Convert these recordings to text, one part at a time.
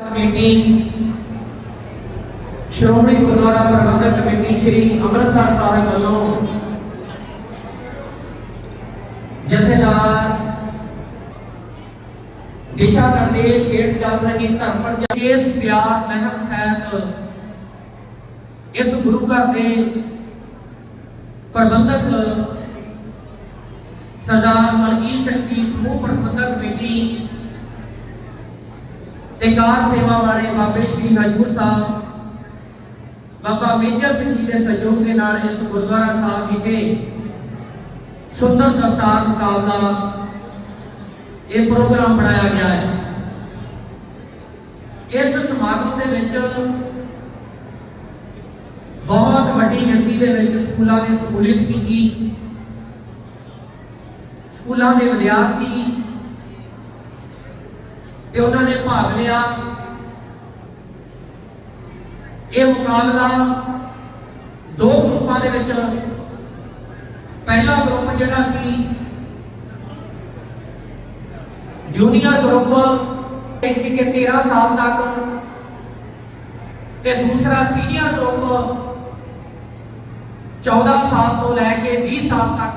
Committee Shiromani Gurdwara Parbandhak committee Shri Amritsar Sahib ਵੱਲੋਂ ਜਥੇਦਾਰ ਦਿਸ਼ਾ ਨਿਰਦੇਸ਼ ਹੇਠ ਚੱਲ ਰਹੀ ਧਰਮ ਪ੍ਰਚਾਰ ਇਸ ਪਿਆਰ ਮਹਿਮ ਤਹਿਤ ਇਸ ਗੁਰੂ ਘਰ ਦੇ ਪ੍ਰਬੰਧਕ ਸਰਦਾਰ ਮਲਕੀਤ ਸਿੰਘ ਜੀ ਸਮੂਹ ਪ੍ਰਬੰਧਕ ਕਮੇਟੀ ਤੇ ਕਾਰ ਸੇਵਾ ਵਾਲੇ ਬਾਬੇ ਸ਼੍ਰੀ ਹਜੂਰ ਸਾਹਿਬ ਬਾਬਾ ਮੇਜਰ ਸਿੰਘ ਜੀ ਦੇ ਸਹਿਯੋਗ ਦੇ ਨਾਲ ਇਸ ਗੁਰਦੁਆਰਾ ਸਾਹਿਬ ਵਿਖੇ ਸੁੰਦਰ ਦਸਤਾਰ ਮੁਕਾਬਲਾ ਇਹ ਪ੍ਰੋਗਰਾਮ ਬਣਾਇਆ ਗਿਆ ਹੈ ਇਸ ਸਮਾਗਮ ਦੇ ਵਿੱਚ ਬਹੁਤ ਵੱਡੀ ਗਿਣਤੀ ਦੇ ਵਿੱਚ ਸਕੂਲਾਂ ਨੇ ਸ਼ਮੂਲੀਅਤ ਕੀਤੀ ਸਕੂਲਾਂ ਦੇ ਵਿਦਿਆਰਥੀ ਤੇ ਉਹਨਾਂ ਨੇ ਭਾਗ ਲਿਆ। ਇਹ ਮੁਕਾਬਲਾ ਦੋ ਗਰੁੱਪਾਂ ਦੇ ਵਿੱਚ ਪਹਿਲਾ ਗਰੁੱਪ ਜਿਹੜਾ ਸੀ ਜੂਨੀਅਰ ਗਰੁੱਪ, ਇਹ ਸੀ ਕਿ 13 ਸਾਲ ਤੱਕ। ਤੇ ਦੂਸਰਾ ਸੀਨੀਅਰ ਗਰੁੱਪ 14 ਸਾਲ ਤੋਂ ਲੈ ਕੇ 20 ਸਾਲ ਤੱਕ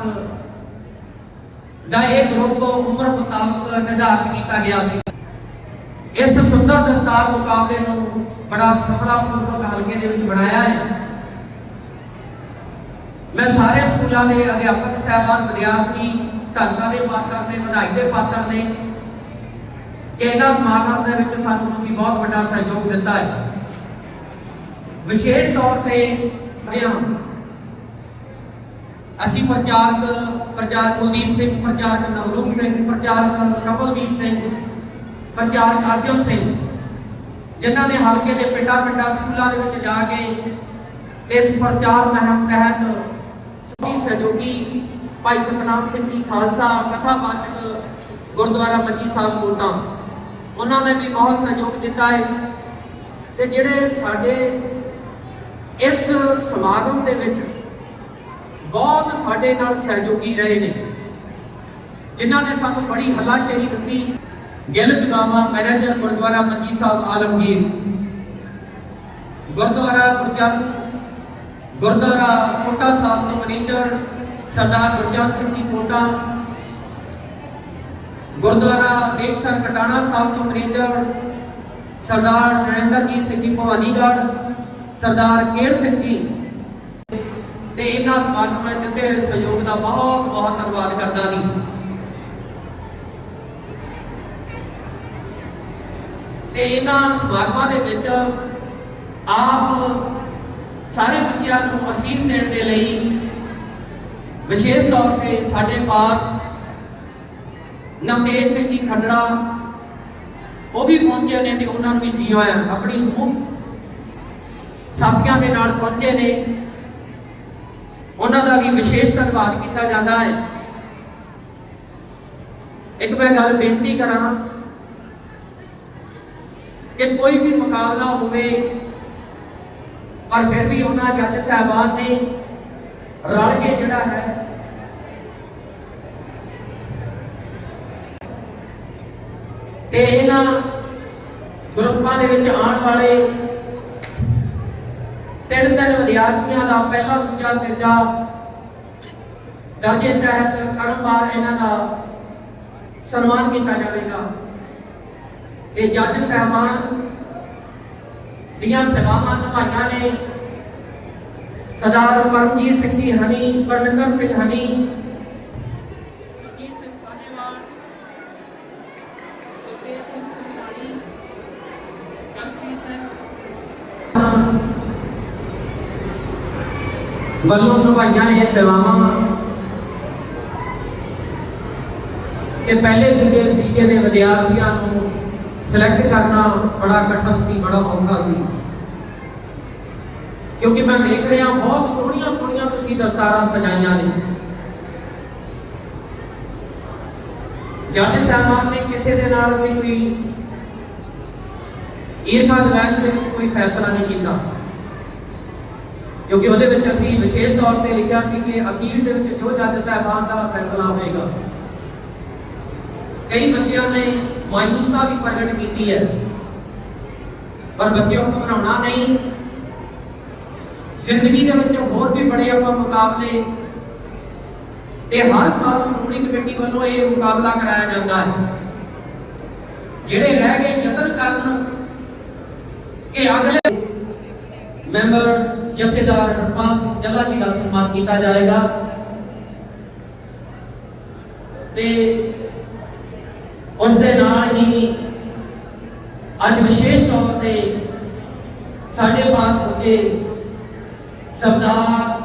ਦਾ ਇਹ ਗਰੁੱਪ ਉਮਰ ਮੁਤਾਬਕ ਨਿਰਧਾਰਤ ਕੀਤਾ ਗਿਆ ਸੀ। ਇਸ ਸੁੰਦਰ ਦਸਤਾਰ ਮੁਕਾਬਲੇ ਨੂੰ ਬੜਾ ਸਫਲਤਾਪੂਰਵਕ ਹਲਕੇ ਦੇ ਵਿੱਚ ਬਣਾਇਆ ਹੈ। ਮੈਂ ਸਾਰੇ ਸਕੂਲਾਂ ਦੇ ਅਧਿਆਪਕ ਸਹਿਬਾਨ, ਵਿਦਿਆਰਥੀ ਧੰਨਵਾਦ ਦੇ ਪਾਤਰ ਨੇ, ਵਧਾਈ ਦੇ ਪਾਤਰ ਨੇ, ਇਹਨਾਂ ਸਮਾਗਮ ਦੇ ਵਿੱਚ ਸਾਨੂੰ ਤੁਸੀਂ ਬਹੁਤ ਵੱਡਾ ਸਹਿਯੋਗ ਦਿੱਤਾ ਹੈ। ਵਿਸ਼ੇਸ਼ ਤੌਰ ਤੇ ਅਧਿਆਂ ਅਸੀਂ ਪ੍ਰਚਾਰਕ ਪ੍ਰਚਾਰਕ ਕੁਲਦੀਪ ਸਿੰਘ, ਪ੍ਰਚਾਰਕ ਨਵਰੂਪ ਸਿੰਘ, ਪ੍ਰਚਾਰਕ ਕਪਲਦੀਪ ਸਿੰਘ ਪ੍ਰਚਾਰਕ ਆਦਿਮ ਸਿੰਘ ਜਿਨ੍ਹਾਂ ਨੇ ਹਲਕੇ ਦੇ ਪਿੰਡਾਂ ਪਿੰਡਾਂ ਸਕੂਲਾਂ ਦੇ ਵਿੱਚ ਜਾ ਕੇ ਇਸ ਪ੍ਰਚਾਰ ਮਹਿਮ ਤਹਿਤ ਸਭੀ ਸਹਿਯੋਗੀ ਭਾਈ ਸਤਨਾਮ ਸਿੰਘ ਜੀ ਖਾਲਸਾ, ਕਥਾ ਕਥਾਵਾਚਕ ਗੁਰਦੁਆਰਾ ਮੰਜੀ ਸਾਹਿਬ ਕੋਟਾਂ ਉਹਨਾਂ ਨੇ ਵੀ ਬਹੁਤ ਸਹਿਯੋਗ ਦਿੱਤਾ ਹੈ। ਤੇ ਜਿਹੜੇ ਸਾਡੇ ਇਸ ਸਮਾਗਮ ਦੇ ਵਿੱਚ ਬਹੁਤ ਸਾਡੇ ਨਾਲ ਸਹਿਯੋਗੀ ਰਹੇ ਨੇ। ਜਿਨ੍ਹਾਂ ਨੇ ਸਾਨੂੰ ਬੜੀ ਹੱਲਾਸ਼ੇਰੀ ਦਿੱਤੀ। ਗਿੱਲ ਜਗਾਵਾ ਮੈਨੇਜਰ ਗੁਰਦੁਆਰਾ ਮੰਜੀ ਸਾਹਿਬ ਆਲਮਗੀਰ। ਗੁਰਦੁਆਰਾ ਗੁਰਜਨ ਗੁਰਦੁਆਰਾ ਕੋਟਾ ਸਾਹਿਬ ਤੋਂ ਮੈਨੇਜਰ ਸਰਦਾਰ ਗੁਰਜਨ ਸਿੰਘ ਜੀ ਕੋਟਾ। ਗੁਰਦੁਆਰਾ ਦੇਖਸਰ ਕਟਾਣਾ ਸਾਹਿਬ ਤੋਂ ਮੈਨੇਜਰ ਸਰਦਾਰ ਨਰਿੰਦਰਜੀਤ ਸਿੰਘ ਜੀ ਭਵਾਨੀਗੜ੍ਹ, ਸਰਦਾਰ ਕੇਰ ਸਿੰਘ ਜੀ। ਤੇ ਇਹਨਾਂ ਸਮਾਗਮਾਂ ਦਿੱਤੇ ਹੋਏ ਸਹਿਯੋਗ ਦਾ ਬਹੁਤ ਬਹੁਤ ਧੰਨਵਾਦ ਕਰਦਾ ਜੀ। ਤੇ ਇਹਨਾਂ ਸਮਾਗਮਾਂ ਦੇ ਵਿੱਚ ਆਪ ਸਾਰੇ ਬੱਚਿਆਂ ਨੂੰ ਅਸੀਸ ਦੇਣ ਦੇ ਲਈ ਵਿਸ਼ੇਸ਼ ਤੌਰ ਤੇ ਸਾਡੇ ਪਾਸ ਨਵਦੇਵ ਸਿੰਘ ਜੀ ਖੱਡੜਾ, ਉਹ ਵੀ ਪਹੁੰਚੇ ਨੇ ਤੇ ਉਹਨਾਂ ਨੂੰ ਵੀ ਜੀ ਆਇਆਂ ਆਪਣੀ ਸਮੂਹ ਸਾਥੀਆਂ ਦੇ ਨਾਲ ਪਹੁੰਚੇ ਨੇ। ਉਹਨਾਂ ਦਾ ਵੀ ਵਿਸ਼ੇਸ਼ ਧੰਨਵਾਦ ਕੀਤਾ ਜਾਂਦਾ ਹੈ। ਇੱਕ ਮੈਂ ਗੱਲ ਬੇਨਤੀ ਕਰਾਂ ਕਿ ਕੋਈ ਵੀ ਮੁਕਾਬਲਾ ਹੋਵੇ, ਪਰ ਫਿਰ ਵੀ ਉਹਨਾਂ ਜੱਜ ਸਾਹਿਬਾਨ ਨੇ ਰਲ ਕੇ ਜਿਹੜਾ ਹੈ, ਤੇ ਇਹਨਾਂ ਗਰੁੱਪਾਂ ਦੇ ਵਿੱਚ ਆਉਣ ਵਾਲੇ ਤਿੰਨ ਤਿੰਨ ਵਿਦਿਆਰਥੀਆਂ ਦਾ ਪਹਿਲਾ, ਦੂਜਾ, ਤੀਜਾ ਦਰਜੇ ਤਹਿਤ ਕਰਮਵਾਰ ਇਹਨਾਂ ਦਾ ਸਨਮਾਨ ਕੀਤਾ ਜਾਵੇਗਾ। ਤੇ ਜੱਜ ਸਹਿਬਾਨ ਦੀਆਂ ਸੇਵਾਵਾਂ ਨਿਭਾਈਆਂ ਨੇ। ਸਰਦਾਰ ਪਰਮਜੀਤ ਸਿੰਘ ਜੀ ਹਨੀ, ਪਰਮਿੰਦਰ ਸਿੰਘ ਹਨੀ, ਸੁਰਜੀਤ ਸਿੰਘ ਸਾਨੇਵਾਲ ਗੁਰਦੇਵ ਸਿੰਘ ਕੁਮਾਰੀ ਕਲਪ੍ਰੀਤ ਸਿੰਘ ਵੱਲੋਂ ਨਿਭਾਈਆਂ ਇਹ ਸੇਵਾਵਾਂ। ਕਿ ਪਹਿਲੇ ਦੂਜੇ ਤੀਜੇ ਦੇ ਵਿਦਿਆਰਥੀਆਂ ਨੂੰ ਸਿਲੈਕਟ ਕਰਨਾ ਬੜਾ ਕਠਿਨ ਸੀ, ਬੜਾ ਔਖਾ ਸੀ। ਕਿਉਂਕਿ ਮੈਂ ਦੇਖ ਰਿਹਾ, ਬਹੁਤ ਸੋਹਣੀਆਂ ਸੋਹਣੀਆਂ ਤੁਸੀਂ ਦਸਤਾਰਾਂ ਸਜਾਈਆਂ ਨੇ। ਜੱਜ ਸਾਹਿਬਾਨ ਨੇ ਕਿਸੇ ਦੇ ਨਾਲ ਵੀ ਕੋਈ ਈਰਖਾ ਦਵੈਸ਼ ਦੇ ਵਿੱਚ ਕੋਈ ਫੈਸਲਾ ਨਹੀਂ ਕੀਤਾ। ਕਿਉਂਕਿ ਉਹਦੇ ਵਿੱਚ ਅਸੀਂ ਵਿਸ਼ੇਸ਼ ਤੌਰ ਤੇ ਲਿਖਿਆ ਸੀ ਕਿ ਅਖੀਰ ਦੇ ਵਿੱਚ ਜੋ ਜੱਜ ਸਾਹਿਬਾਨ ਦਾ ਫੈਸਲਾ ਹੋਵੇਗਾ ਕਈ ਬੱਚਿਆਂ ਨੇ ਮਾਇੂਸਤਾ ਵੀ ਪ੍ਰਗਟ ਕੀਤੀ ਹੈ। ਪਰ ਬੱਚਿਓ ਘਬਰਾਉਣਾ ਨਹੀਂ। ਜ਼ਿੰਦਗੀ ਦੇ ਵਿੱਚ ਹੋਰ ਵੀ ਬੜੇ ਆਪਾਂ ਮੁਕਾਬਲੇ। ਤੇ ਹਰ ਸਾਲ ਸ਼੍ਰੋਮਣੀ ਕਮੇਟੀ ਵੱਲੋਂ ਇਹ ਮੁਕਾਬਲਾ ਕਰਾਇਆ ਜਾਂਦਾ ਹੈ। ਜਿਹੜੇ ਰਹਿ ਗਏ ਯਤਨ ਕਰਨ ਕਿ ਅਗਲੇ ਮੈਂਬਰ, ਜਥੇਦਾਰ ਹਰਪਾਲ ਜੱਲਾ ਜੀ ਦਾ ਸਨਮਾਨ ਕੀਤਾ ਜਾਏਗਾ। ਤੇ ਉਸ ਦੇ ਨਾਲ ਹੀ ਅੱਜ ਵਿਸ਼ੇਸ਼ ਤੌਰ ਤੇ ਸਾਡੇ ਪਾਸ ਹੋਏ ਸਰਦਾਰ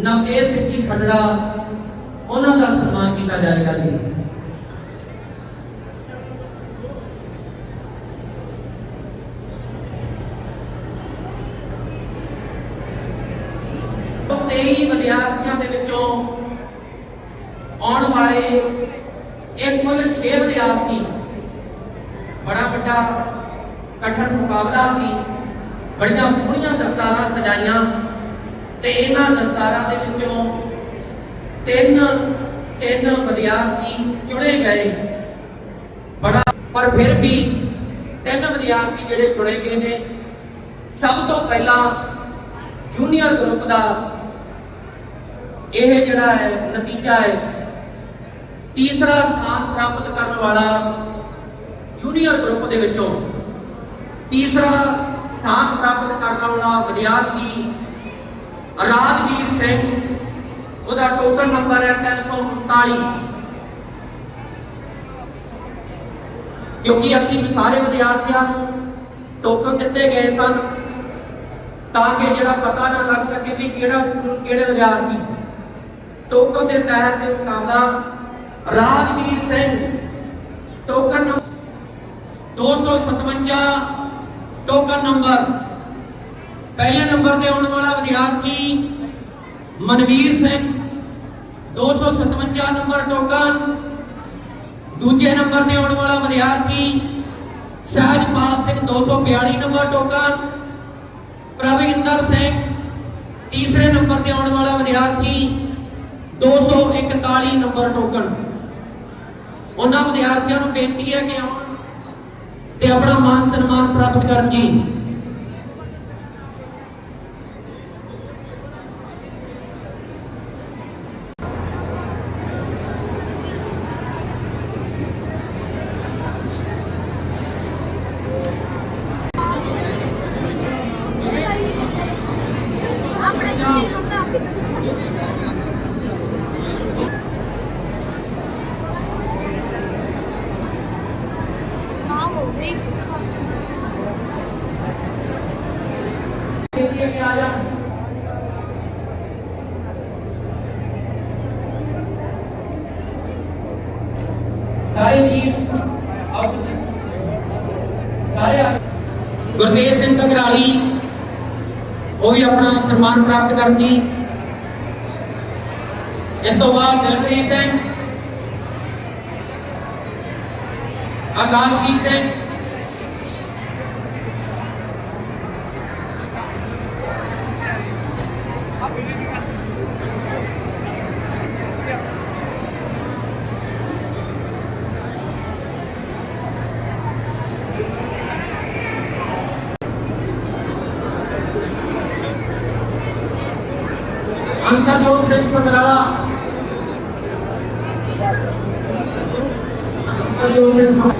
ਨਵਤੇਜ ਸਿੰਘ ਜੀ ਖੱਟੜਾ ਉਹਨਾਂ ਦਾ ਸਨਮਾਨ ਕੀਤਾ ਜਾਏਗਾ ਜੀ। ਤੇਈ ਵਿਦਿਆਰਥੀਆਂ ਦੇ ਵਿੱਚੋਂ ਆਉਣ ਵਾਲੇ ਇਹ ਕੁੱਲ 6 ਵਿਦਿਆਰਥੀ ਬੜਾ ਵੱਡਾ ਕਠਨ ਮੁਕਾਬਲਾ ਸੀ। ਬੜੀਆਂ ਸੋਹਣੀਆਂ ਦਸਤਾਰਾਂ ਸਜਾਈਆਂ ਤੇ ਇਹਨਾਂ ਦਸਤਾਰਾਂ ਦੇ ਵਿੱਚੋਂ ਤਿੰਨ ਤਿੰਨ ਵਿਦਿਆਰਥੀ ਚੁਣੇ ਗਏ। ਬੜਾ, ਪਰ ਫਿਰ ਵੀ ਤਿੰਨ ਵਿਦਿਆਰਥੀ ਜਿਹੜੇ ਚੁਣੇ ਗਏ ਨੇ। ਸਭ ਤੋਂ ਪਹਿਲਾਂ ਜੂਨੀਅਰ ਗਰੁੱਪ ਦਾ ਇਹ ਜਿਹੜਾ ਹੈ, ਨਤੀਜਾ ਹੈ ਤੀਸਰਾ ਸਥਾਨ ਪ੍ਰਾਪਤ ਕਰਨ ਵਾਲਾ ਜੂਨੀਅਰ ਗਰੁੱਪ ਦੇ ਵਿੱਚੋਂ ਤੀਸਰਾ ਸਥਾਨ ਪ੍ਰਾਪਤ ਕਰਨ ਵਾਲਾ ਵਿਦਿਆਰਥੀ ਰਾਜਵੀਰ ਸਿੰਘ, ਉਹਦਾ ਟੋਕਨ ਨੰਬਰ ਹੈ 339 ਕਿਉਂਕਿ ਅਸੀਂ ਸਾਰੇ ਵਿਦਿਆਰਥੀਆਂ ਨੂੰ ਟੋਕਨ ਦਿੱਤੇ ਗਏ ਸਨ, ਤਾਂ ਕਿ ਜਿਹੜਾ ਪਤਾ ਨਾ ਲੱਗ ਸਕੇ ਵੀ ਕਿਹੜਾ ਸਕੂਲ ਕਿਹੜੇ ਵਿਦਿਆਰਥੀ ਟੋਕਨ ਦੇ ਤਹਿਤ ਮੁਕਾਬਲਾ Rajveer Singh. Token number 257 token number. ਪਹਿਲੇ ਨੰਬਰ ਤੇ ਆਉਣ ਵਾਲਾ ਵਿਦਿਆਰਥੀ ਮਨਵੀਰ ਸਿੰਘ। 257 ਨੰਬਰ ਟੋਕਨ ਦੂਜੇ ਨੰਬਰ ਤੇ ਆਉਣ ਵਾਲਾ ਵਿਦਿਆਰਥੀ ਸਹਿਜਪਾਲ ਸਿੰਘ 242 ਨੰਬਰ ਟੋਕਨ ਪ੍ਰਵਿੰਦਰ ਸਿੰਘ, ਤੀਸਰੇ ਨੰਬਰ ਤੇ ਆਉਣ ਵਾਲਾ ਵਿਦਿਆਰਥੀ 241 ਨੰਬਰ ਟੋਕਨ ਉਹਨਾਂ ਵਿਦਿਆਰਥੀਆਂ ਨੂੰ ਬੇਨਤੀ ਹੈ ਕਿ ਆਉਣ ਤੇ ਆਪਣਾ ਮਾਨ ਸਨਮਾਨ ਪ੍ਰਾਪਤ ਕਰਨ ਜੀ ਆਪਣੇ ਕੀ ਹੁੰਦਾ ਹਾਂ ਹੋ ਗਈ ਬੇਨਤੀ ਹੈ ਕਿ ਆ ਜਾਣ ਸਾਰੇ ਜੀ ਆਓ ਜੀ। ਸਾਰੇ ਆ ਗੁਰਦੇਵ ਸਿੰਘ ਉਹ ਵੀ ਆਪਣਾ ਸਨਮਾਨ ਪ੍ਰਾਪਤ ਕਰਨ ਜੀ ਇਸ ਤੋਂ ਬਾਅਦ ਦਿਲਪ੍ਰੀਤ ਸਿੰਘ, ਆਕਾਸ਼ਦੀਪ ਸਿੰਘ ਅੰਕਰਜੋਤ ਸਿੰਘ ਸਮਰਾਲਾ ਅੰਕਰਜੋਤ ਸਿੰਘ ਸਮ- ਇਹ